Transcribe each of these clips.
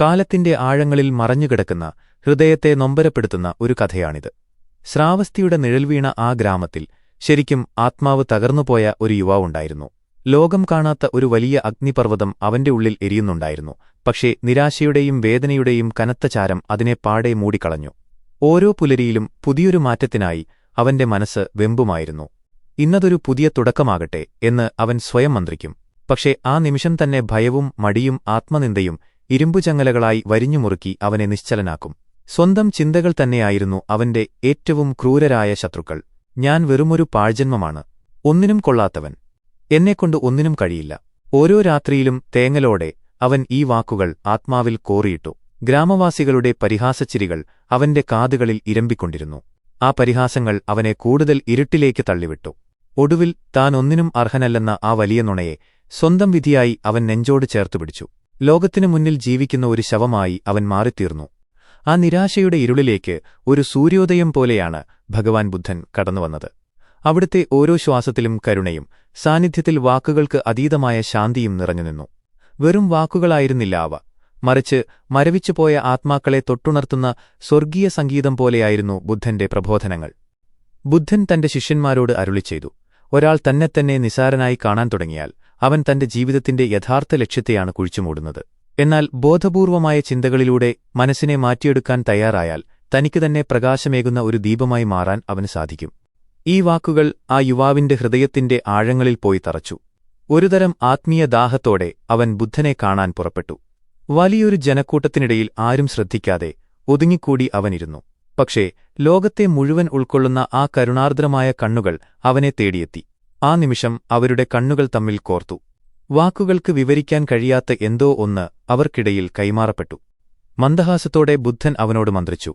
കാലത്തിന്റെ ആഴങ്ങളിൽ മറഞ്ഞുകിടക്കുന്ന ഹൃദയത്തെ നൊമ്പരപ്പെടുത്തുന്ന ഒരു കഥയാണിത്. ശ്രാവസ്തിയുടെ നിഴൽവീണ ആ ഗ്രാമത്തിൽ ശരിക്കും ആത്മാവ് തകർന്നുപോയ ഒരു യുവാവുണ്ടായിരുന്നു ലോകം കാണാത്ത ഒരു വലിയ അഗ്നിപർവതം അവന്റെ ഉള്ളിൽ എരിയുന്നുണ്ടായിരുന്നു. പക്ഷേ നിരാശയുടെയും വേദനയുടെയും കനത്ത ചാരം അതിനെ പാടെ മൂടിക്കളഞ്ഞു. ഓരോ പുലരിയിലും പുതിയൊരു മാറ്റത്തിനായി അവന്റെ മനസ്സ് വെമ്പുമായിരുന്നു. ഇന്നതൊരു പുതിയ തുടക്കമാകട്ടെ എന്ന് അവൻ സ്വയം മന്ത്രിക്കും. പക്ഷേ ആ നിമിഷം തന്നെ ഭയവും മടിയും ആത്മനിന്ദയും ഇരുമ്പുചങ്ങലകളായി വരിഞ്ഞുമുറുക്കി അവനെ നിശ്ചലനാക്കും. സ്വന്തം ചിന്തകൾ തന്നെയായിരുന്നു അവന്റെ ഏറ്റവും ക്രൂരരായ ശത്രുക്കൾ. ഞാൻ വെറുമൊരു പാഴ്ജന്മമാണ്. ഒന്നിനും കൊള്ളാത്തവൻ. എന്നെക്കൊണ്ട് ഒന്നിനും കഴിയില്ല. ഓരോ രാത്രിയിലും തേങ്ങലോടെ അവൻ ഈ വാക്കുകൾ ആത്മാവിൽ കോറിയിട്ടു. ഗ്രാമവാസികളുടെ പരിഹാസച്ചിരികൾ അവന്റെ കാതുകളിൽ ഇരമ്പിക്കൊണ്ടിരുന്നു. ആ പരിഹാസങ്ങൾ അവനെ കൂടുതൽ ഇരുട്ടിലേക്ക് തള്ളിവിട്ടു. ഒടുവിൽ താൻ ഒന്നിനും അർഹനല്ലെന്ന ആ വലിയ നുണയെ സ്വന്തം വിധിയായി അവൻ നെഞ്ചോട് ചേർത്തുപിടിച്ചു. ലോകത്തിനു മുന്നിൽ ജീവിക്കുന്ന ഒരു ശവമായി അവൻ മാറിത്തീർന്നു. ആ നിരാശയുടെ ഇരുളിലേക്ക് ഒരു സൂര്യോദയം പോലെയാണ് ഭഗവാൻ ബുദ്ധൻ കടന്നുവന്നത്. അവിടുത്തെ ഓരോ ശ്വാസത്തിലും കരുണയും സാന്നിധ്യത്തിൽ വാക്കുകൾക്ക് അതീതമായ ശാന്തിയും നിറഞ്ഞുനിന്നു. വെറും വാക്കുകളായിരുന്നില്ല അവ. മറിച്ച് മരവിച്ചുപോയ ആത്മാക്കളെ തൊട്ടുണർത്തുന്ന സ്വർഗീയ സംഗീതം പോലെയായിരുന്നു ബുദ്ധന്റെ പ്രബോധനങ്ങൾ. ബുദ്ധൻ തന്റെ ശിഷ്യന്മാരോട് അരുളിച്ചെയ്തു. ഒരാൾ തന്നെത്തന്നെ നിസാരനായി കാണാൻ തുടങ്ങിയാൽ അവൻ തന്റെ ജീവിതത്തിന്റെ യഥാർത്ഥ ലക്ഷ്യത്തെയാണ് കുഴിച്ചുമൂടുന്നത്. എന്നാൽ ബോധപൂർവമായ ചിന്തകളിലൂടെ മനസ്സിനെ മാറ്റിയെടുക്കാൻ തയ്യാറായാൽ തനിക്ക് തന്നെ പ്രകാശമേകുന്ന ഒരു ദീപമായി മാറാൻ അവന് സാധിക്കും. ഈ വാക്കുകൾ ആ യുവാവിന്റെ ഹൃദയത്തിന്റെ ആഴങ്ങളിൽ പോയി തറച്ചു. ഒരുതരം ആത്മീയ ദാഹത്തോടെ അവൻ ബുദ്ധനെ കാണാൻ പുറപ്പെട്ടു. വലിയൊരു ജനക്കൂട്ടത്തിനിടയിൽ ആരും ശ്രദ്ധിക്കാതെ ഒതുങ്ങിക്കൂടി അവനിരുന്നു. പക്ഷേ ലോകത്തെ മുഴുവൻ ഉൾക്കൊള്ളുന്ന ആ കരുണാർദ്രമായ കണ്ണുകൾ അവനെ തേടിയെത്തി. ആ നിമിഷം അവരുടെ കണ്ണുകൾ തമ്മിൽ കോർത്തു. വാക്കുകൾക്ക് വിവരിക്കാൻ കഴിയാത്ത എന്തോ ഒന്ന് അവർക്കിടയിൽ കൈമാറപ്പെട്ടു. മന്ദഹാസത്തോടെ ബുദ്ധൻ അവനോട് മന്ത്രിച്ചു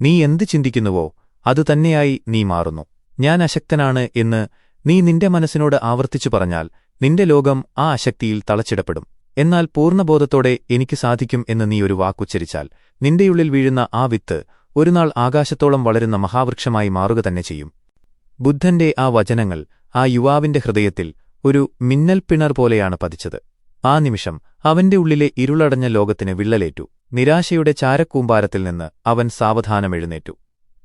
നീ എന്ത് ചിന്തിക്കുന്നുവോ അതുതന്നെയായി നീ മാറുന്നു. ഞാൻ അശക്തനാണ് എന്ന് നീ നിന്റെ മനസ്സിനോട് ആവർത്തിച്ചു പറഞ്ഞാൽ നിന്റെ ലോകം ആ അശക്തിയിൽ തളച്ചിടപ്പെടും. എന്നാൽ പൂർണബോധത്തോടെ എനിക്ക് സാധിക്കും എന്ന് നീ ഒരു വാക്കുച്ചരിച്ചാൽ നിന്റെയുള്ളിൽ വീഴുന്ന ആ വിത്ത് ഒരുനാൾ ആകാശത്തോളം വളരുന്ന മഹാവൃക്ഷമായി മാറുക തന്നെ ചെയ്യും. ബുദ്ധന്റെ ആ വചനങ്ങൾ ആ യുവാവിന്റെ ഹൃദയത്തിൽ ഒരു മിന്നൽപ്പിണർ പോലെയാണ് പതിച്ചത്. ആ നിമിഷം അവന്റെ ഉള്ളിലെ ഇരുളടഞ്ഞ ലോകത്തിന് വിള്ളലേറ്റു. നിരാശയുടെ ചാരക്കൂമ്പാരത്തിൽ നിന്ന് അവൻ സാവധാനം എഴുന്നേറ്റു.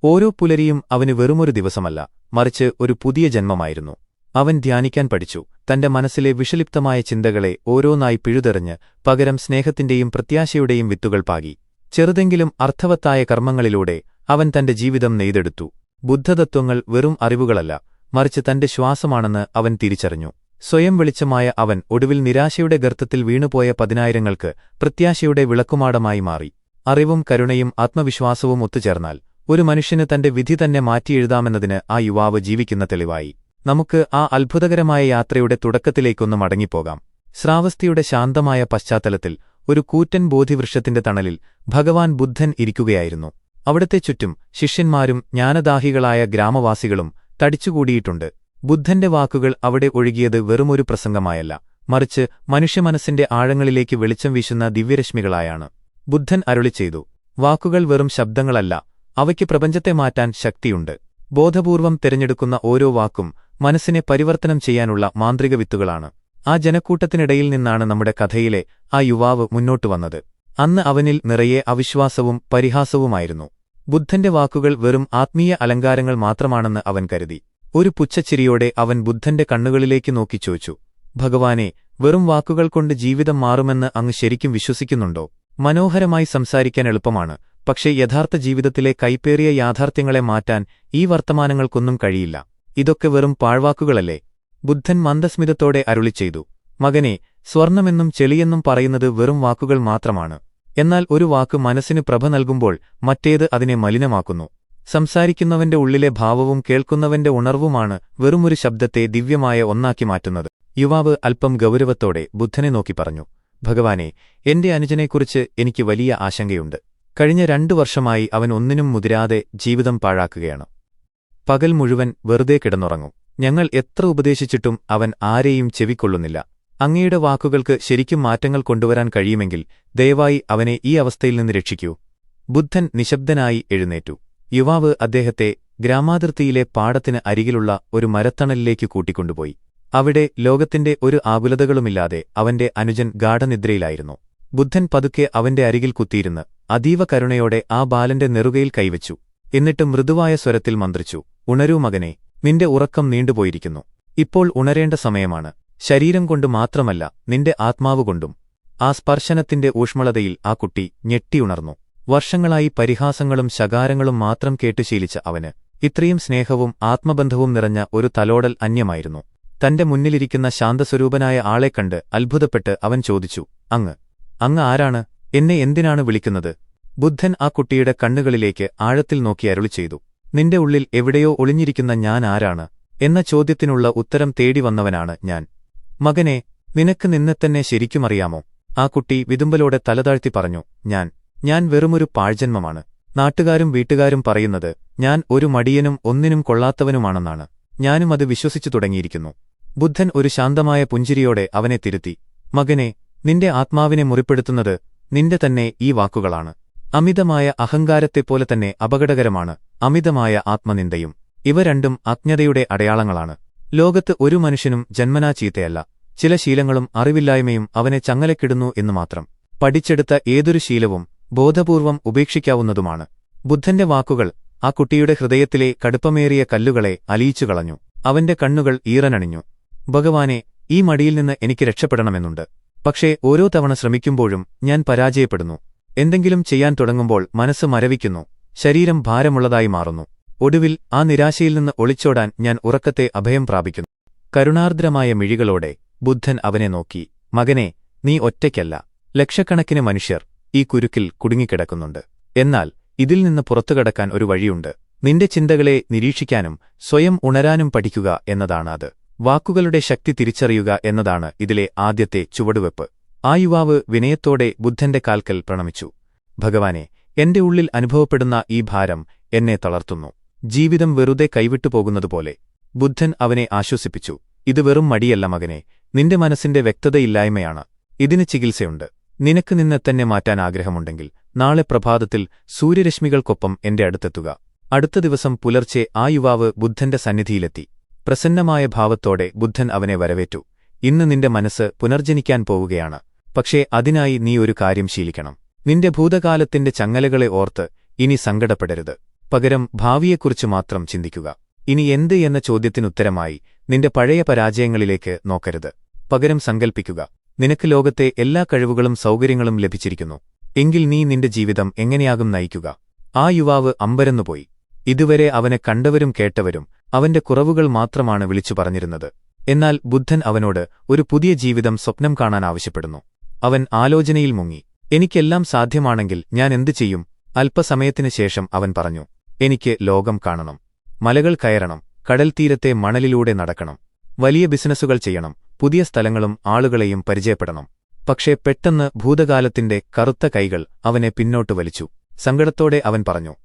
ഓരോ പുലരിയും അവന് വെറുമൊരു ദിവസമല്ല മറിച്ച് ഒരു പുതിയ ജന്മമായിരുന്നു. അവൻ ധ്യാനിക്കാൻ പഠിച്ചു. തന്റെ മനസ്സിലെ വിഷലിപ്തമായ ചിന്തകളെ ഓരോന്നായി പിഴുതെറിഞ്ഞ് പകരം സ്നേഹത്തിന്റെയും പ്രത്യാശയുടെയും വിത്തുകൾ പാകി. ചെറുതെങ്കിലും അർത്ഥവത്തായ കർമ്മങ്ങളിലൂടെ അവൻ തന്റെ ജീവിതം നെയ്തെടുത്തു. ബുദ്ധതത്വങ്ങൾ വെറും അറിവുകളല്ല മറിച്ച് തന്റെ ശ്വാസമാണെന്ന് അവൻ തിരിച്ചറിഞ്ഞു. സ്വയം വെളിച്ചമായ അവൻ ഒടുവിൽ നിരാശയുടെ ഗർത്തത്തിൽ വീണുപോയ പതിനായിരങ്ങൾക്ക് പ്രത്യാശയുടെ വിളക്കുമാടമായി മാറി. അറിവും കരുണയും ആത്മവിശ്വാസവും ഒത്തുചേർന്നാൽ ഒരു മനുഷ്യന് തന്റെ വിധി തന്നെ മാറ്റിയെഴുതാമെന്നതിന് ആ യുവാവ് ജീവിക്കുന്ന തെളിവായി. നമുക്ക് ആ അത്ഭുതകരമായ യാത്രയുടെ തുടക്കത്തിലേക്കൊന്ന് മടങ്ങിപ്പോകാം. ശ്രാവസ്തിയുടെ ശാന്തമായ പശ്ചാത്തലത്തിൽ ഒരു കൂറ്റൻ ബോധിവൃക്ഷത്തിന്റെ തണലിൽ ഭഗവാൻ ബുദ്ധൻ ഇരിക്കുകയായിരുന്നു. അവിടത്തെ ചുറ്റും ശിഷ്യന്മാരും ജ്ഞാനദാഹികളായ ഗ്രാമവാസികളും തടിച്ചുകൂടിയിട്ടുണ്ട്. ബുദ്ധന്റെ വാക്കുകൾ അവിടെ ഒഴുകിയത് വെറുമൊരു പ്രസംഗമായല്ല. മറിച്ച് മനുഷ്യമനസ്സിന്റെ ആഴങ്ങളിലേക്ക് വെളിച്ചം വീശുന്ന ദിവ്യരശ്മികളായാണ്. ബുദ്ധൻ അരുളി ചെയ്തു. വാക്കുകൾ വെറും ശബ്ദങ്ങളല്ല. അവയ്ക്ക് പ്രപഞ്ചത്തെ മാറ്റാൻ ശക്തിയുണ്ട്. ബോധപൂർവം തിരഞ്ഞെടുക്കുന്ന ഓരോ വാക്കും മനസ്സിനെ പരിവർത്തനം ചെയ്യാനുള്ള മാന്ത്രിക വിത്തുകളാണ്. ആ ജനക്കൂട്ടത്തിനിടയിൽ നിന്നാണ് നമ്മുടെ കഥയിലെ ആ യുവാവ് മുന്നോട്ടു വന്നത്. അന്ന് അവനിൽ നിറയെ അവിശ്വാസവും പരിഹാസവുമായിരുന്നു. ബുദ്ധന്റെ വാക്കുകൾ വെറും ആത്മീയ അലങ്കാരങ്ങൾ മാത്രമാണെന്ന് അവൻ കരുതി. ഒരു പുച്ഛച്ചിരിയോടെ അവൻ ബുദ്ധന്റെ കണ്ണുകളിലേക്ക് നോക്കി ചോദിച്ചു ഭഗവാനെ വെറും വാക്കുകൾ കൊണ്ട് ജീവിതം മാറുമെന്ന് അങ്ങ് ശരിക്കും വിശ്വസിക്കുന്നുണ്ടോ? മനോഹരമായി സംസാരിക്കാൻ എളുപ്പമാണ് പക്ഷേ യഥാർത്ഥ ജീവിതത്തിലെ കൈപ്പേറിയ യാഥാർത്ഥ്യങ്ങളെ മാറ്റാൻ ഈ വർത്തമാനങ്ങൾക്കൊന്നും കഴിയില്ല. ഇതൊക്കെ വെറും പാഴ്വാക്കുകളല്ലേ? ബുദ്ധൻ മന്ദസ്മിതത്തോടെ അരുളിച്ചെയ്തു മകനെ സ്വർണമെന്നും ചെളിയെന്നും പറയുന്നത് വെറും വാക്കുകൾ മാത്രമാണ്. എന്നാൽ ഒരു വാക്ക് മനസ്സിന് പ്രഭ നൽകുമ്പോൾ മറ്റേത് അതിനെ മലിനമാക്കുന്നു. സംസാരിക്കുന്നവന്റെ ഉള്ളിലെ ഭാവവും കേൾക്കുന്നവന്റെ ഉണർവുമാണ് വെറുമൊരു ശബ്ദത്തെ ദിവ്യമായ ഒന്നാക്കി മാറ്റുന്നത്. യുവാവ് അല്പം ഗൗരവത്തോടെ ബുദ്ധനെ നോക്കി പറഞ്ഞു ഭഗവാനെ എന്റെ അനുജനെക്കുറിച്ച് എനിക്ക് വലിയ ആശങ്കയുണ്ട്. കഴിഞ്ഞ രണ്ടു വർഷമായി അവൻ ഒന്നിനും മുതിരാതെ ജീവിതം പാഴാക്കുകയാണ്. പകൽ മുഴുവൻ വെറുതെ കിടന്നുറങ്ങും. ഞങ്ങൾ എത്ര ഉപദേശിച്ചിട്ടും അവൻ ആരെയും ചെവിക്കൊള്ളുന്നില്ല. അങ്ങയുടെ വാക്കുകൾക്ക് ശരിക്കും മാറ്റങ്ങൾ കൊണ്ടുവരാൻ കഴിയുമെങ്കിൽ ദയവായി അവനെ ഈ അവസ്ഥയിൽ നിന്ന് രക്ഷിക്കൂ. ബുദ്ധൻ നിശബ്ദനായി എഴുന്നേറ്റു. യുവാവ് അദ്ദേഹത്തെ ഗ്രാമാതിർത്തിയിലെ പാടത്തിന് അരികിലുള്ള ഒരു മരത്തണലിലേക്ക് കൂട്ടിക്കൊണ്ടുപോയി. അവിടെ ലോകത്തിന്റെ ഒരു ആകുലതകളുമില്ലാതെ അവന്റെ അനുജൻ ഗാഠനിദ്രയിലായിരുന്നു. ബുദ്ധൻ പതുക്കെ അവന്റെ അരികിൽ കുത്തിയിരുന്ന് അതീവ കരുണയോടെ ആ ബാലന്റെ നെറുകയിൽ കൈവച്ചു. എന്നിട്ട് മൃദുവായ സ്വരത്തിൽ മന്ത്രിച്ചു ഉണരൂ മകനെ നിന്റെ ഉറക്കം നീണ്ടുപോയിരിക്കുന്നു. ഇപ്പോൾ ഉണരേണ്ട സമയമാണ്. ശരീരം കൊണ്ട് മാത്രമല്ല നിന്റെ ആത്മാവുകൊണ്ടും ആ സ്പർശനത്തിന്റെ ഊഷ്മളതയിൽ ആ കുട്ടി ഞെട്ടിയുണർന്നു വർഷങ്ങളായി പരിഹാസങ്ങളും ശകാരങ്ങളും മാത്രം കേട്ടു ശീലിച്ച അവന് ഇത്രയും സ്നേഹവും ആത്മബന്ധവും നിറഞ്ഞ ഒരു തലോടൽ അന്യമായിരുന്നു. തന്റെ മുന്നിലിരിക്കുന്ന ശാന്തസ്വരൂപനായ ആളെ കണ്ട് അത്ഭുതപ്പെട്ട് അവൻ ചോദിച്ചു അങ്ങ് അങ്ങ് ആരാണ്? എന്നെ എന്തിനാണ് വിളിക്കുന്നത്? ബുദ്ധൻ ആ കുട്ടിയുടെ കണ്ണുകളിലേക്ക് ആഴത്തിൽ നോക്കി അരുളി ചെയ്തു നിന്റെ ഉള്ളിൽ എവിടെയോ ഒളിഞ്ഞിരിക്കുന്ന ഞാൻ ആരാണ്? എന്ന ചോദ്യത്തിനുള്ള ഉത്തരം തേടി വന്നവനാണ് ഞാൻ. മകനെ നിനക്ക് നിന്നെ തന്നെ ശരിക്കുമറിയാമോ ആ കുട്ടി വിതുമ്പലോടെ തലതാഴ്ത്തി പറഞ്ഞു ഞാൻ ഞാൻ വെറുമൊരു പാഴ്ജന്മമാണ്. നാട്ടുകാരും വീട്ടുകാരും പറയുന്നത് ഞാൻ ഒരു മടിയനും ഒന്നിനും കൊള്ളാത്തവനുമാണെന്നാണ്. ഞാനും അത് വിശ്വസിച്ചു തുടങ്ങിയിരിക്കുന്നു. ബുദ്ധൻ ഒരു ശാന്തമായ പുഞ്ചിരിയോടെ അവനെ തിരുത്തി മകനെ നിന്റെ ആത്മാവിനെ മുറിപ്പെടുത്തുന്നത് നിന്റെ തന്നെ ഈ വാക്കുകളാണ്. അമിതമായ അഹങ്കാരത്തെപ്പോലെ തന്നെ അപകടകരമാണ് അമിതമായ ആത്മനിന്ദയും. ഇവ രണ്ടും അജ്ഞതയുടെ അടയാളങ്ങളാണ്. ലോകത്ത് ഒരു മനുഷ്യനും ജന്മനാ ചീത്തയല്ല. ചില ശീലങ്ങളും അറിവില്ലായ്മയും അവനെ ചങ്ങലക്കിടുന്നു എന്നു മാത്രം. പഠിച്ചെടുത്ത ഏതൊരു ശീലവും ബോധപൂർവം ഉപേക്ഷിക്കാവുന്നതുമാണ്. ബുദ്ധന്റെ വാക്കുകൾ ആ കുട്ടിയുടെ ഹൃദയത്തിലെ കടുപ്പമേറിയ കല്ലുകളെ അലിയിച്ചു കളഞ്ഞു അവന്റെ കണ്ണുകൾ ഈറനണിഞ്ഞു. ഭഗവാനെ ഈ മടിയിൽ നിന്ന് എനിക്ക് രക്ഷപ്പെടണമെന്നുണ്ട്. പക്ഷേ ഓരോ തവണ ശ്രമിക്കുമ്പോഴും ഞാൻ പരാജയപ്പെടുന്നു. എന്തെങ്കിലും ചെയ്യാൻ തുടങ്ങുമ്പോൾ മനസ്സ് മരവിക്കുന്നു. ശരീരം ഭാരമുള്ളതായി മാറുന്നു. ഒടുവിൽ ആ നിരാശയിൽ നിന്ന് ഒളിച്ചോടാൻ ഞാൻ ഉറക്കത്തെ അഭയം പ്രാപിക്കുന്നു. കരുണാർദ്രമായ മിഴികളോടെ ബുദ്ധൻ അവനെ നോക്കി മകനെ നീ ഒറ്റയ്ക്കല്ല. ലക്ഷക്കണക്കിന് മനുഷ്യർ ഈ കുരുക്കിൽ കുടുങ്ങിക്കിടക്കുന്നുണ്ട്. എന്നാൽ ഇതിൽ നിന്ന് പുറത്തുകടക്കാൻ ഒരു വഴിയുണ്ട്. നിന്റെ ചിന്തകളെ നിരീക്ഷിക്കാനും സ്വയം ഉണരാനും പഠിക്കുക എന്നതാണ് അത് വാക്കുകളുടെ ശക്തി തിരിച്ചറിയുക എന്നതാണ് ഇതിലെ ആദ്യത്തെ ചുവടുവെപ്പ്. ആ യുവാവ് വിനയത്തോടെ ബുദ്ധന്റെ കാൽക്കൽ പ്രണമിച്ചു. ഭഗവാനെ എന്റെ ഉള്ളിൽ അനുഭവപ്പെടുന്ന ഈ ഭാരം എന്നെ തളർത്തുന്നു. ജീവിതം വെറുതെ കൈവിട്ടുപോകുന്നതുപോലെ. ബുദ്ധൻ അവനെ ആശ്വസിപ്പിച്ചു. ഇത് വെറും മടിയല്ല മകനെ. നിന്റെ മനസ്സിന്റെ വ്യക്തതയില്ലായ്മയാണ്. ഇതിന് ചികിത്സയുണ്ട്. നിനക്ക് നിന്നെ തന്നെ മാറ്റാൻ ആഗ്രഹമുണ്ടെങ്കിൽ നാളെ പ്രഭാതത്തിൽ സൂര്യരശ്മികൾക്കൊപ്പം എന്റെ അടുത്തെത്തുക. അടുത്ത ദിവസം പുലർച്ചെ ആ യുവാവ് ബുദ്ധന്റെ സന്നിധിയിലെത്തി. പ്രസന്നമായ ഭാവത്തോടെ ബുദ്ധൻ അവനെ വരവേറ്റു. ഇന്ന് നിന്റെ മനസ്സ് പുനർജനിക്കാൻ പോവുകയാണ്. പക്ഷേ അതിനായി നീ ഒരു കാര്യം ശീലിക്കണം. നിന്റെ ഭൂതകാലത്തിന്റെ ചങ്ങലകളെ ഓർത്ത് ഇനി സങ്കടപ്പെടരുത്. പകരം ഭാവിയെക്കുറിച്ച് മാത്രം ചിന്തിക്കുക. ഇനി എന്ത് എന്ന ചോദ്യത്തിനുത്തരമായി നിന്റെ പഴയ പരാജയങ്ങളിലേക്ക് നോക്കരുത്. പകരം സങ്കൽപ്പിക്കുക. നിനക്ക് ലോകത്തെ എല്ലാ കഴിവുകളും സൗകര്യങ്ങളും ലഭിച്ചിരിക്കുന്നു. എങ്കിൽ നീ നിന്റെ ജീവിതം എങ്ങനെയാകും നയിക്കുക? ആ യുവാവ് അമ്പരന്നുപോയി. ഇതുവരെ അവനെ കണ്ടവരും കേട്ടവരും അവന്റെ കുറവുകൾ മാത്രമാണ് വിളിച്ചു പറഞ്ഞിരുന്നത്. എന്നാൽ ബുദ്ധൻ അവനോട് ഒരു പുതിയ ജീവിതം സ്വപ്നം കാണാൻ ആവശ്യപ്പെടുന്നു. അവൻ ആലോചനയിൽ മുങ്ങി. എനിക്കെല്ലാം സാധ്യമാണെങ്കിൽ ഞാൻ എന്തു ചെയ്യും? അല്പസമയത്തിനു ശേഷം അവൻ പറഞ്ഞു. എനിക്ക് ലോകം കാണണം. മലകൾ കയറണം. കടൽത്തീരത്തെ മണലിലൂടെ നടക്കണം. വലിയ ബിസിനസ്സുകൾ ചെയ്യണം. പുതിയ സ്ഥലങ്ങളും ആളുകളെയും പരിചയപ്പെടണം. പക്ഷേ പെട്ടെന്ന് ഭൂതകാലത്തിന്റെ കറുത്ത കൈകൾ അവനെ പിന്നോട്ട് വലിച്ചു. സങ്കടത്തോടെ അവൻ പറഞ്ഞു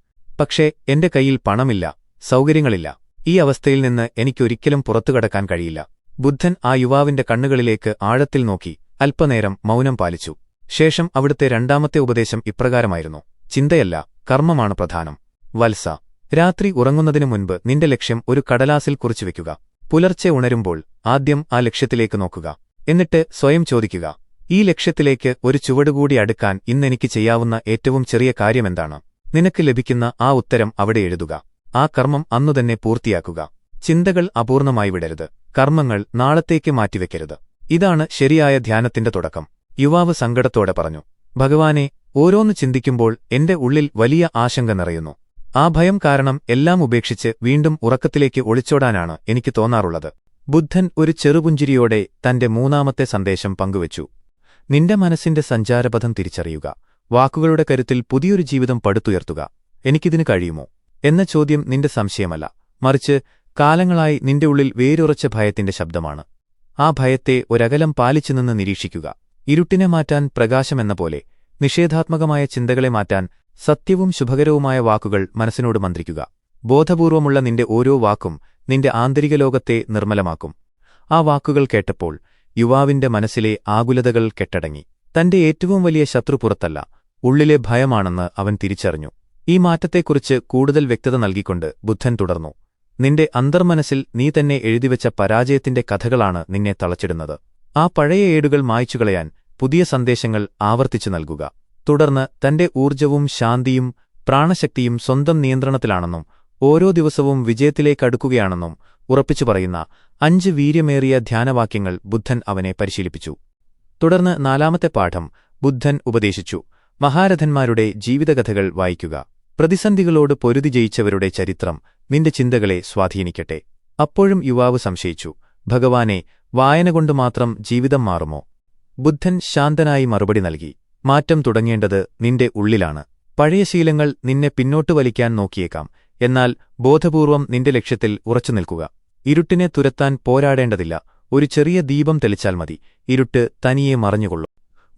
പക്ഷേ എന്റെ കയ്യിൽ പണമില്ല സൗകര്യങ്ങളില്ല. ഈ അവസ്ഥയിൽ നിന്ന് എനിക്കൊരിക്കലും പുറത്തുകടക്കാൻ കഴിയില്ല. ബുദ്ധൻ ആ യുവാവിന്റെ കണ്ണുകളിലേക്ക് ആഴത്തിൽ നോക്കി അല്പനേരം മൗനം പാലിച്ചു. ശേഷം അവിടുത്തെ രണ്ടാമത്തെ ഉപദേശം ഇപ്രകാരമായിരുന്നു ചിന്തയല്ല കർമ്മമാണ് പ്രധാനം. വത്സ രാത്രി ഉറങ്ങുന്നതിനു മുൻപ് നിന്റെ ലക്ഷ്യം ഒരു കടലാസിൽ കുറിച്ചുവെക്കുക പുലർച്ചെ ഉണരുമ്പോൾ ആദ്യം ആ ലക്ഷ്യത്തിലേക്ക് നോക്കുക. എന്നിട്ട് സ്വയം ചോദിക്കുക. ഈ ലക്ഷ്യത്തിലേക്ക് ഒരു ചുവടുകൂടി അടുക്കാൻ ഇന്നെനിക്ക് ചെയ്യാവുന്ന ഏറ്റവും ചെറിയ കാര്യമെന്താണ്? നിനക്ക് ലഭിക്കുന്ന ആ ഉത്തരം അവിടെ എഴുതുക. ആ കർമ്മം അന്നുതന്നെ പൂർത്തിയാക്കുക. ചിന്തകൾ അപൂർണമായി വിടരുത്. കർമ്മങ്ങൾ നാളത്തേക്ക് മാറ്റിവെക്കരുത്. ഇതാണ് ശരിയായ ധ്യാനത്തിന്റെ തുടക്കം. യുവാവ് സങ്കടത്തോടെ പറഞ്ഞു ഭഗവാനെ ഓരോന്ന് ചിന്തിക്കുമ്പോൾ എന്റെ ഉള്ളിൽ വലിയ ആശങ്ക നിറയുന്നു. ആ ഭയം കാരണം എല്ലാം ഉപേക്ഷിച്ച് വീണ്ടും ഉറക്കത്തിലേക്ക് ഒളിച്ചോടാനാണ് എനിക്ക് തോന്നാറുള്ളത്. ബുദ്ധൻ ഒരു ചെറുപുഞ്ചിരിയോടെ തന്റെ മൂന്നാമത്തെ സന്ദേശം പങ്കുവച്ചു. നിന്റെ മനസ്സിന്റെ സഞ്ചാരപഥം തിരിച്ചറിയുക. വാക്കുകളുടെ കരുത്തിൽ പുതിയൊരു ജീവിതം പടുത്തുയർത്തുക. എനിക്കിതിന് കഴിയുമോ എന്ന ചോദ്യം നിന്റെ സംശയമല്ല. മറിച്ച് കാലങ്ങളായി നിന്റെ ഉള്ളിൽ വേരുറച്ച ഭയത്തിന്റെ ശബ്ദമാണ്. ആ ഭയത്തെ ഒരകലം പാലിച്ചുനിന്ന് നിരീക്ഷിക്കുക. ഇരുട്ടിനെ മാറ്റാൻ പ്രകാശമെന്ന പോലെ നിഷേധാത്മകമായ ചിന്തകളെ മാറ്റാൻ സത്യവും ശുഭകരവുമായ വാക്കുകൾ മനസ്സിനോട് മന്ത്രിക്കുക. ബോധപൂർവമുള്ള നിന്റെ ഓരോ വാക്കും നിന്റെ ആന്തരിക ലോകത്തെ നിർമ്മലമാക്കും. ആ വാക്കുകൾ കേട്ടപ്പോൾ യുവാവിന്റെ മനസ്സിലെ ആകുലതകൾ കെട്ടടങ്ങി. തന്റെ ഏറ്റവും വലിയ ശത്രു പുറത്തല്ല ഉള്ളിലെ ഭയമാണെന്ന് അവൻ തിരിച്ചറിഞ്ഞു. ഈ മാറ്റത്തെക്കുറിച്ച് കൂടുതൽ വ്യക്തത നൽകിക്കൊണ്ട് ബുദ്ധൻ തുടർന്നു. നിന്റെ അന്തർമനസ്സിൽ നീ തന്നെ എഴുതിവെച്ച പരാജയത്തിന്റെ കഥകളാണ് നിന്നെ തളച്ചിടുന്നത്. ആ പഴയ ഏടുകൾ മായ്ച്ചുകളയാൻ പുതിയ സന്ദേശങ്ങൾ ആവർത്തിച്ചു നൽകുക. തുടർന്ന് തന്റെ ഊർജവും ശാന്തിയും പ്രാണശക്തിയും സ്വന്തം നിയന്ത്രണത്തിലാണെന്നും ഓരോ ദിവസവും വിജയത്തിലേക്കടുക്കുകയാണെന്നും ഉറപ്പിച്ചു പറയുന്ന അഞ്ച് വീര്യമേറിയ ധ്യാനവാക്യങ്ങൾ ബുദ്ധൻ അവനെ പരിശീലിപ്പിച്ചു. തുടർന്ന് നാലാമത്തെ പാഠം ബുദ്ധൻ ഉപദേശിച്ചു. മഹാരഥന്മാരുടെ ജീവിതകഥകൾ വായിക്കുക. പ്രതിസന്ധികളോട് പൊരുതി ജയിച്ചവരുടെ ചരിത്രം നിന്റെ ചിന്തകളെ സ്വാധീനിക്കട്ടെ. അപ്പോഴും യുവാവ് സംശയിച്ചു. ഭഗവാനെ വായന കൊണ്ട് മാത്രം ജീവിതം മാറുമോ? ബുദ്ധൻ ശാന്തനായി മറുപടി നൽകി. മാറ്റം തുടങ്ങേണ്ടത് നിന്റെ ഉള്ളിലാണ്. പഴയ ശീലങ്ങൾ നിന്നെ പിന്നോട്ട് വലിക്കാൻ നോക്കിയേക്കാം. എന്നാൽ ബോധപൂർവം നിന്റെ ലക്ഷ്യത്തിൽ ഉറച്ചു നിൽക്കുക. ഇരുട്ടിനെ തുരത്താൻ പോരാടേണ്ടതില്ല. ഒരു ചെറിയ ദീപം തെളിച്ചാൽ മതി. ഇരുട്ട് തനിയെ മറഞ്ഞുകൊള്ളും.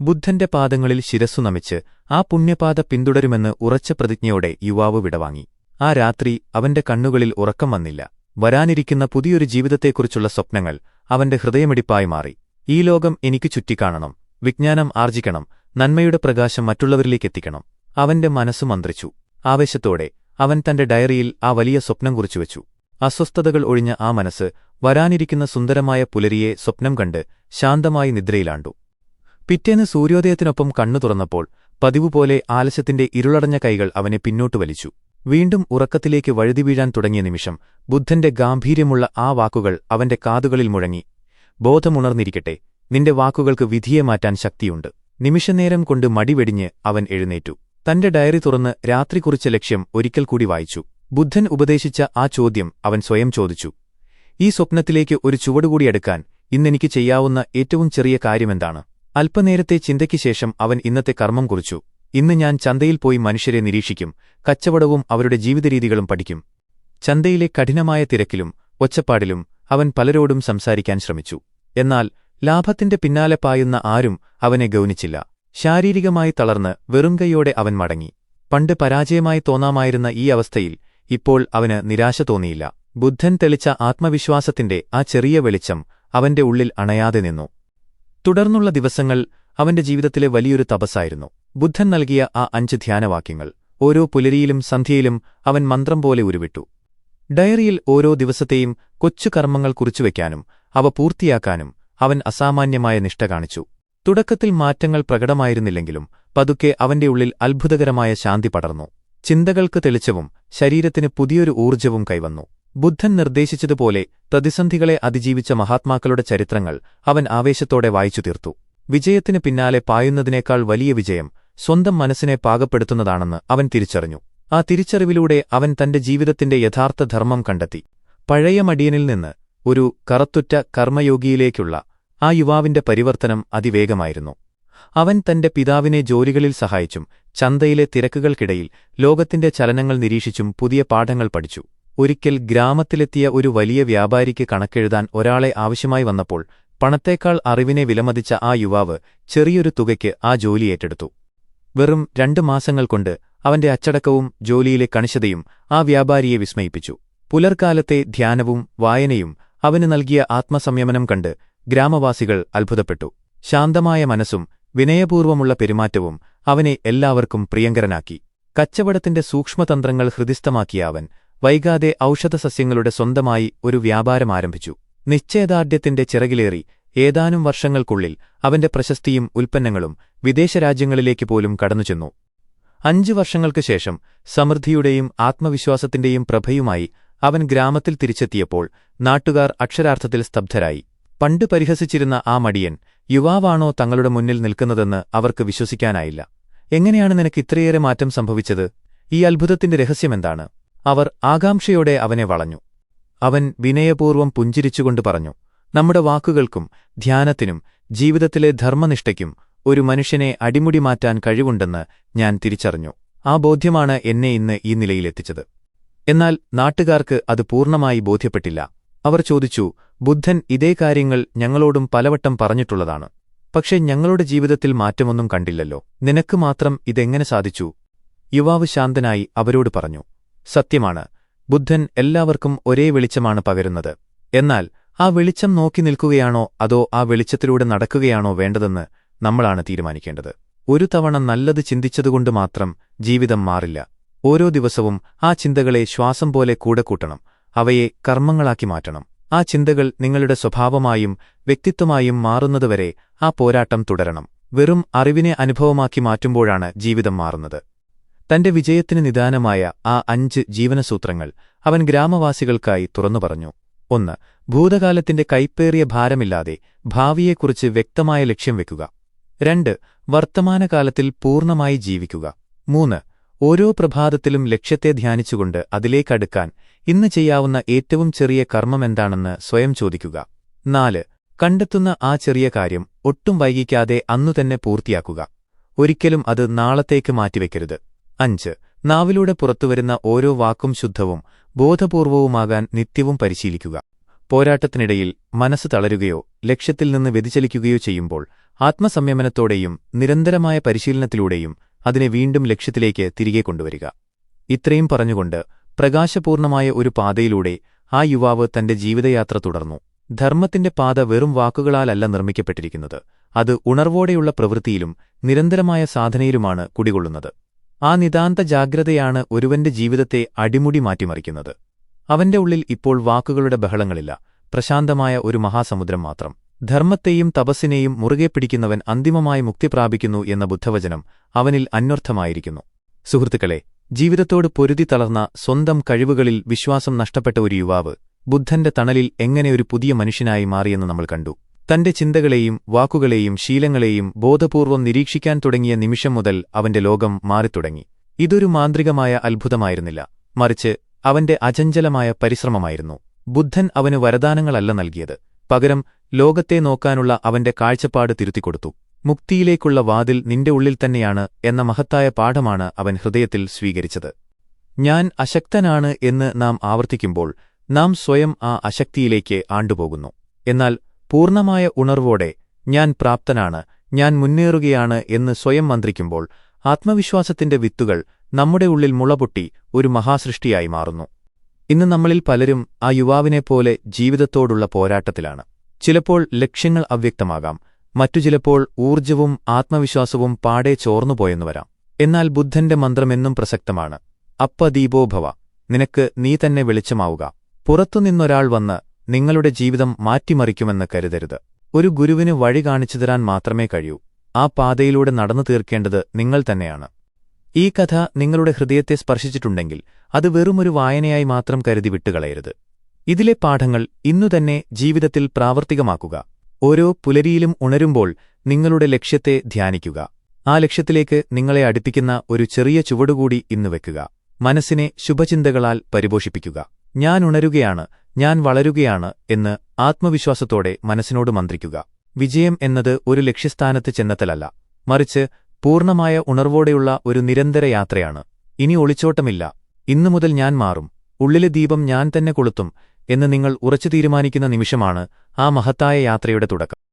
ബുദ്ധന്റെ പാദങ്ങളിൽ ശിരസ്സു നമിച്ച് ആ പുണ്യപാത പിന്തുടരുമെന്ന് ഉറച്ച പ്രതിജ്ഞയോടെ യുവാവ് വിടവാങ്ങി. ആ രാത്രി അവന്റെ കണ്ണുകളിൽ ഉറക്കം വന്നില്ല. വരാനിരിക്കുന്ന പുതിയൊരു ജീവിതത്തെക്കുറിച്ചുള്ള സ്വപ്നങ്ങൾ അവന്റെ ഹൃദയമിടിപ്പായി മാറി. ഈ ലോകം എനിക്ക് ചുറ്റിക്കാണണം. വിജ്ഞാനം ആർജിക്കണം. നന്മയുടെ പ്രകാശം മറ്റുള്ളവരിലേക്കെത്തിക്കണം അവന്റെ മനസ്സ് മന്ത്രിച്ചു. ആവേശത്തോടെ അവൻ തന്റെ ഡയറിയിൽ ആ വലിയ സ്വപ്നം കുറിച്ചുവെച്ചു അസ്വസ്ഥതകൾ ഒഴിഞ്ഞ ആ മനസ്സ് വരാനിരിക്കുന്ന സുന്ദരമായ പുലരിയെ സ്വപ്നം കണ്ട് ശാന്തമായി നിദ്രയിലാണ്ടു. പിറ്റേന്ന് സൂര്യോദയത്തിനൊപ്പം കണ്ണു തുറന്നപ്പോൾ പതിവുപോലെ ആലസ്യത്തിന്റെ ഇരുളടഞ്ഞ കൈകൾ അവനെ പിന്നോട്ടു വലിച്ചു. വീണ്ടും ഉറക്കത്തിലേക്ക് വഴുതി വീഴാൻ തുടങ്ങിയ നിമിഷം ബുദ്ധന്റെ ഗാംഭീര്യമുള്ള ആ വാക്കുകൾ അവന്റെ കാതുകളിൽ മുഴങ്ങി. ബോധമുണർന്നിരിക്കട്ടെ നിന്റെ വാക്കുകൾക്ക് വിധിയെ മാറ്റാൻ ശക്തിയുണ്ട്. നിമിഷനേരം കൊണ്ട് മടിവെടിഞ്ഞ് അവൻ എഴുന്നേറ്റു. തന്റെ ഡയറി തുറന്ന് രാത്രി കുറിച്ച ലക്ഷ്യം ഒരിക്കൽ കൂടി വായിച്ചു. ബുദ്ധൻ ഉപദേശിച്ച ആ ചോദ്യം അവൻ സ്വയം ചോദിച്ചു. ഈ സ്വപ്നത്തിലേക്ക് ഒരു ചുവടുകൂടി എടുക്കാൻ ഇന്നെനിക്ക് ചെയ്യാവുന്ന ഏറ്റവും ചെറിയ കാര്യമെന്താണ്? അല്പനേരത്തെ ചിന്തയ്ക്ക് ശേഷം അവൻ ഇന്നത്തെ കർമ്മം കുറിച്ചു. ഇന്ന് ഞാൻ ചന്തയിൽ പോയി മനുഷ്യരെ നിരീക്ഷിക്കും കച്ചവടവും അവരുടെ ജീവിതരീതികളും പഠിക്കും. ചന്തയിലെ കഠിനമായ തിരക്കിലും ഒച്ചപ്പാടിലും അവൻ പലരോടും സംസാരിക്കാൻ ശ്രമിച്ചു. എന്നാൽ ലാഭത്തിന്റെ പിന്നാലെ പായുന്ന ആരും അവനെ ഗൗനിച്ചില്ല. ശാരീരികമായി തളർന്ന് വെറുംകൈയോടെ അവൻ മടങ്ങി. പണ്ട് പരാജയമായി തോന്നാമായിരുന്ന ഈ അവസ്ഥയിൽ ഇപ്പോൾ അവന് നിരാശ തോന്നിയില്ല. ബുദ്ധൻ തെളിച്ച ആത്മവിശ്വാസത്തിന്റെ ആ ചെറിയ വെളിച്ചം അവന്റെ ഉള്ളിൽ അണയാതെ നിന്നു. തുടർന്നുള്ള ദിവസങ്ങൾ അവന്റെ ജീവിതത്തിലെ വലിയൊരു തപസ്സായിരുന്നു. ബുദ്ധൻ നൽകിയ ആ അഞ്ച് ധ്യാനവാക്യങ്ങൾ ഓരോ പുലരിയിലും സന്ധ്യയിലും അവൻ മന്ത്രം പോലെ ഉരുവിട്ടു. ഡയറിയിൽ ഓരോ ദിവസത്തെയും കൊച്ചു കർമ്മങ്ങൾ കുറിച്ചുവെക്കാനും അവ പൂർത്തിയാക്കാനും അവൻ അസാമാന്യമായ നിഷ്ഠ കാണിച്ചു. തുടക്കത്തിൽ മാറ്റങ്ങൾ പ്രകടമായിരുന്നില്ലെങ്കിലും പതുക്കെ അവന്റെ ഉള്ളിൽ അത്ഭുതകരമായ ശാന്തി പടർന്നു. ചിന്തകൾക്ക് തെളിച്ചവും ശരീരത്തിന് പുതിയൊരു ഊർജവും കൈവന്നു. ബുദ്ധൻ നിർദ്ദേശിച്ചതുപോലെ പ്രതിസന്ധികളെ അതിജീവിച്ച മഹാത്മാക്കളുടെ ചരിത്രങ്ങൾ അവൻ ആവേശത്തോടെ വായിച്ചു തീർത്തു. വിജയത്തിന് പിന്നാലെ പായുന്നതിനേക്കാൾ വലിയ വിജയം സ്വന്തം മനസ്സിനെ പാകപ്പെടുത്തുന്നതാണെന്ന് അവൻ തിരിച്ചറിഞ്ഞു. ആ തിരിച്ചറിവിലൂടെ അവൻ തന്റെ ജീവിതത്തിന്റെ യഥാർത്ഥ ധർമ്മം കണ്ടെത്തി. പഴയ മടിയനിൽ നിന്ന് ഒരു കറത്തുറ്റ കർമ്മയോഗിയിലേക്കുള്ള ആ യുവാവിന്റെ പരിവർത്തനം അതിവേഗമായിരുന്നു. അവൻ തന്റെ പിതാവിനെ ജോലികളിൽ സഹായിച്ചും ചന്തയിലെ തിരക്കുകൾക്കിടയിൽ ലോകത്തിന്റെ ചലനങ്ങൾ നിരീക്ഷിച്ചും പുതിയ പാഠങ്ങൾ പഠിച്ചു. ഒരിക്കൽ ഗ്രാമത്തിലെത്തിയ ഒരു വലിയ വ്യാപാരിക്ക് കണക്കെഴുതാൻ ഒരാളെ ആവശ്യമായി വന്നപ്പോൾ പണത്തേക്കാൾ അറിവിനെ വിലമതിച്ച ആ യുവാവ് ചെറിയൊരു തുകയ്ക്ക് ആ ജോലി ഏറ്റെടുത്തു. വെറും രണ്ടു മാസങ്ങൾ കൊണ്ട് അവന്റെ അച്ചടക്കവും ജോലിയിലെ കണിശതയും ആ വ്യാപാരിയെ വിസ്മയിപ്പിച്ചു. പുലർക്കാലത്തെ ധ്യാനവും വായനയും അവന് നൽകിയ ആത്മസംയമനം കണ്ട് ഗ്രാമവാസികൾ അത്ഭുതപ്പെട്ടു. ശാന്തമായ മനസ്സും വിനയപൂർവമുള്ള പെരുമാറ്റവും അവനെ എല്ലാവർക്കും പ്രിയങ്കരനാക്കി. കച്ചവടത്തിന്റെ സൂക്ഷ്മതന്ത്രങ്ങൾ ഹൃദിസ്ഥമാക്കിയ അവൻ വൈകാതെ ഔഷധസസ്യങ്ങളുടെ സ്വന്തമായി ഒരു വ്യാപാരമാരംഭിച്ചു നിശ്ചയദാർഢ്യത്തിന്റെ ചിറകിലേറി ഏതാനും വർഷങ്ങൾക്കുള്ളിൽ അവന്റെ പ്രശസ്തിയും ഉൽപ്പന്നങ്ങളും വിദേശരാജ്യങ്ങളിലേക്ക് പോലും കടന്നുചെന്നു. അഞ്ചു വർഷങ്ങൾക്കു ശേഷം സമൃദ്ധിയുടെയും ആത്മവിശ്വാസത്തിന്റെയും പ്രഭയുമായി അവൻ ഗ്രാമത്തിൽ തിരിച്ചെത്തിയപ്പോൾ നാട്ടുകാർ അക്ഷരാർത്ഥത്തിൽ സ്തബ്ധരായി. പണ്ട് പരിഹസിച്ചിരുന്ന ആ മടിയൻ യുവാവാണോ തങ്ങളുടെ മുന്നിൽ നിൽക്കുന്നതെന്ന് അവർക്ക് വിശ്വസിക്കാനായില്ല. എങ്ങനെയാണ് നിനക്ക് ഇത്രയേറെ മാറ്റം സംഭവിച്ചത്? ഈ അത്ഭുതത്തിന്റെ രഹസ്യമെന്താണ് അവർ ആകാംക്ഷയോടെ അവനെ വളഞ്ഞു. അവൻ വിനയപൂർവം പുഞ്ചിരിച്ചുകൊണ്ട് പറഞ്ഞു നമ്മുടെ വാക്കുകൾക്കും ധ്യാനത്തിനും ജീവിതത്തിലെ ധർമ്മനിഷ്ഠയ്ക്കും ഒരു മനുഷ്യനെ അടിമുടി മാറ്റാൻ കഴിവുണ്ടെന്ന് ഞാൻ തിരിച്ചറിഞ്ഞു. ആ ബോധ്യമാണ് എന്നെ ഇന്ന് ഈ നിലയിലെത്തിച്ചത്. എന്നാൽ നാട്ടുകാർക്ക് അത് പൂർണമായി ബോധ്യപ്പെട്ടില്ല. അവർ ചോദിച്ചു ബുദ്ധൻ ഇതേ കാര്യങ്ങൾ ഞങ്ങളോടും പലവട്ടം പറഞ്ഞിട്ടുള്ളതാണ്. പക്ഷേ ഞങ്ങളുടെ ജീവിതത്തിൽ മാറ്റമൊന്നും കണ്ടില്ലല്ലോ. നിനക്ക് മാത്രം ഇതെങ്ങനെ സാധിച്ചു? യുവാവ് ശാന്തനായി അവരോട് പറഞ്ഞു സത്യമാണ്. ബുദ്ധൻ എല്ലാവർക്കും ഒരേ വെളിച്ചമാണ് പകരുന്നത്. എന്നാൽ ആ വെളിച്ചം നോക്കി നിൽക്കുകയാണോ അതോ ആ വെളിച്ചത്തിലൂടെ നടക്കുകയാണോ വേണ്ടതെന്ന് നമ്മളാണ് തീരുമാനിക്കേണ്ടത്. ഒരു തവണ നല്ലത് ചിന്തിച്ചതുകൊണ്ട് മാത്രം ജീവിതം മാറില്ല. ഓരോ ദിവസവും ആ ചിന്തകളെ ശ്വാസം പോലെ കൂടെ കൂട്ടണം. അവയെ കർമ്മങ്ങളാക്കി മാറ്റണം. ആ ചിന്തകൾ നിങ്ങളുടെ സ്വഭാവമായും വ്യക്തിത്വമായും മാറുന്നതുവരെ ആ പോരാട്ടം തുടരണം. വെറും അറിവിനെ അനുഭവമാക്കി മാറ്റുമ്പോഴാണ് ജീവിതം മാറുന്നത്. തന്റെ വിജയത്തിന് നിദാനമായ ആ അഞ്ച് ജീവനസൂത്രങ്ങൾ അവൻ ഗ്രാമവാസികൾക്കായി തുറന്നു പറഞ്ഞു. ഒന്ന് ഭൂതകാലത്തിന്റെ കൈപ്പേറിയ ഭാരമില്ലാതെ ഭാവിയെക്കുറിച്ച് വ്യക്തമായ ലക്ഷ്യം വെക്കുക. രണ്ട് വർത്തമാനകാലത്തിൽ പൂർണമായി ജീവിക്കുക. മൂന്ന് ഓരോ പ്രഭാതത്തിലും ലക്ഷ്യത്തെ ധ്യാനിച്ചുകൊണ്ട് അതിലേക്കടുക്കാൻ ഇന്ന് ചെയ്യാവുന്ന ഏറ്റവും ചെറിയ കർമ്മമെന്താണെന്ന് സ്വയം ചോദിക്കുക. നാല്. കണ്ടെത്തുന്ന ആ ചെറിയ കാര്യം ഒട്ടും വൈകിക്കാതെ അന്നുതന്നെ പൂർത്തിയാക്കുക. ഒരിക്കലും അത് നാളത്തേക്ക് മാറ്റിവെക്കരുത്. അഞ്ച്. നാവിലൂടെ പുറത്തുവരുന്ന ഓരോ വാക്കും ശുദ്ധവും ബോധപൂർവവുമാകാൻ നിത്യവും പരിശീലിക്കുക. പോരാട്ടത്തിനിടയിൽ മനസ്സ് തളരുകയോ ലക്ഷ്യത്തിൽ നിന്ന് വ്യതിചലിക്കുകയോ ചെയ്യുമ്പോൾ ആത്മസംയമനത്തോടെയും നിരന്തരമായ പരിശീലനത്തിലൂടെയും അതിനെ വീണ്ടും ലക്ഷ്യത്തിലേക്ക് തിരികെ കൊണ്ടുവരിക. ഇത്രയും പറഞ്ഞുകൊണ്ട് പ്രകാശപൂർണമായ ഒരു പാതയിലൂടെ ആ യുവാവ് തന്റെ ജീവിതയാത്ര തുടർന്നു. ധർമ്മത്തിന്റെ പാത വെറും വാക്കുകളാലല്ല നിർമ്മിക്കപ്പെട്ടിരിക്കുന്നത്. അത് ഉണർവോടെയുള്ള പ്രവൃത്തിയിലും നിരന്തരമായ സാധനയിലുമാണ് കുടികൊള്ളുന്നത്. ആ നിതാന്ത ജാഗ്രതയാണ് ഒരുവന്റെ ജീവിതത്തെ അടിമുടി മാറ്റിമറിക്കുന്നത്. അവന്റെ ഉള്ളിൽ ഇപ്പോൾ വാക്കുകളുടെ ബഹളങ്ങളില്ല. പ്രശാന്തമായ ഒരു മഹാസമുദ്രം മാത്രം. ധർമ്മത്തെയും തപസ്സിനെയും മുറുകെ പിടിക്കുന്നവൻ അന്തിമമായി മുക്തി പ്രാപിക്കുന്നു എന്ന ബുദ്ധവചനം അവനിൽ അന്വർത്ഥമായിരിക്കുന്നു. സുഹൃത്തുക്കളെ ജീവിതത്തോട് പൊരുതി തളർന്ന സ്വന്തം കഴിവുകളിൽ വിശ്വാസം നഷ്ടപ്പെട്ട ഒരു യുവാവ് ബുദ്ധന്റെ തണലിൽ എങ്ങനെ ഒരു പുതിയ മനുഷ്യനായി മാറിയെന്ന് നമ്മൾ കണ്ടു. തന്റെ ചിന്തകളെയും വാക്കുകളെയും ശീലങ്ങളെയും ബോധപൂർവം നിരീക്ഷിക്കാൻ തുടങ്ങിയ നിമിഷം മുതൽ അവന്റെ ലോകം മാറിത്തുടങ്ങി. ഇതൊരു മാന്ത്രികമായ അത്ഭുതമായിരുന്നില്ല. മറിച്ച് അവന്റെ അചഞ്ചലമായ പരിശ്രമമായിരുന്നു. ബുദ്ധൻ അവന് വരദാനങ്ങളല്ല നൽകിയത്. പകരം ലോകത്തെ നോക്കാനുള്ള അവന്റെ കാഴ്ചപ്പാട് തിരുത്തിക്കൊടുത്തു. മുക്തിയിലേക്കുള്ള വാതിൽ നിന്റെ ഉള്ളിൽ തന്നെയാണ് എന്ന മഹത്തായ പാഠമാണ് അവൻ ഹൃദയത്തിൽ സ്വീകരിച്ചത്. ഞാൻ അശക്തനാണ് എന്ന് നാം ആവർത്തിക്കുമ്പോൾ നാം സ്വയം ആ അശക്തിയിലേക്ക് ആണ്ടുപോകുന്നു. എന്നാൽ പൂർണമായ ഉണർവോടെ ഞാൻ പ്രാപ്തനാണ് ഞാൻ മുന്നേറുകയാണ് എന്ന് സ്വയം മന്ത്രിക്കുമ്പോൾ ആത്മവിശ്വാസത്തിന്റെ വിത്തുകൾ നമ്മുടെ ഉള്ളിൽ മുളപൊട്ടി ഒരു മഹാസൃഷ്ടിയായി മാറുന്നു. ഇന്ന് നമ്മളിൽ പലരും ആ യുവാവിനെപ്പോലെ ജീവിതത്തോടുള്ള പോരാട്ടത്തിലാണ്. ചിലപ്പോൾ ലക്ഷ്യങ്ങൾ അവ്യക്തമാകാം മറ്റു ചിലപ്പോൾ ഊർജവും ആത്മവിശ്വാസവും പാടെ ചോർന്നുപോയെന്നു വരാം. എന്നാൽ ബുദ്ധന്റെ മന്ത്രമെന്നും പ്രസക്തമാണ്. അപ്പദീപോഭവ നിനക്ക് നീ തന്നെ വെളിച്ചമാവുക. പുറത്തുനിന്നൊരാൾ വന്ന് നിങ്ങളുടെ ജീവിതം മാറ്റിമറിക്കുമെന്ന് കരുതരുത്. ഒരു ഗുരുവിന് വഴി കാണിച്ചു തരാൻ മാത്രമേ കഴിയൂ. ആ പാതയിലൂടെ നടന്നു തീർക്കേണ്ടത് നിങ്ങൾ തന്നെയാണ്. ഈ കഥ നിങ്ങളുടെ ഹൃദയത്തെ സ്പർശിച്ചിട്ടുണ്ടെങ്കിൽ അത് വെറുമൊരു വായനയായി മാത്രം കരുതി വിട്ടുകളയരുത്. ഇതിലെ പാഠങ്ങൾ ഇന്നുതന്നെ ജീവിതത്തിൽ പ്രാവർത്തികമാക്കുക. ഓരോ പുലരിയിലും ഉണരുമ്പോൾ നിങ്ങളുടെ ലക്ഷ്യത്തെ ധ്യാനിക്കുക. ആ ലക്ഷ്യത്തിലേക്ക് നിങ്ങളെ അടുപ്പിക്കുന്ന ഒരു ചെറിയ ചുവടുകൂടി ഇന്ന് വെക്കുക. മനസ്സിനെ ശുഭചിന്തകളാൽ പരിപോഷിപ്പിക്കുക. ഞാൻ ഉണരുകയാണ് ഞാൻ വളരുകയാണ് എന്ന് ആത്മവിശ്വാസത്തോടെ മനസ്സിനോട് മന്ത്രിക്കുക. വിജയം എന്നത് ഒരു ലക്ഷ്യസ്ഥാനത്ത് ചെന്നെത്തലല്ല. മറിച്ച് പൂർണമായ ഉണർവോടെയുള്ള ഒരു നിരന്തര യാത്രയാണ്. ഇനി ഒളിച്ചോട്ടമില്ല. ഇന്നു മുതൽ ഞാൻ മാറും. ഉള്ളിലെ ദീപം ഞാൻ തന്നെ കൊളുത്തും എന്ന് നിങ്ങൾ ഉറച്ചു തീരുമാനിക്കുന്ന നിമിഷമാണ് ആ മഹത്തായ യാത്രയുടെ തുടക്കം.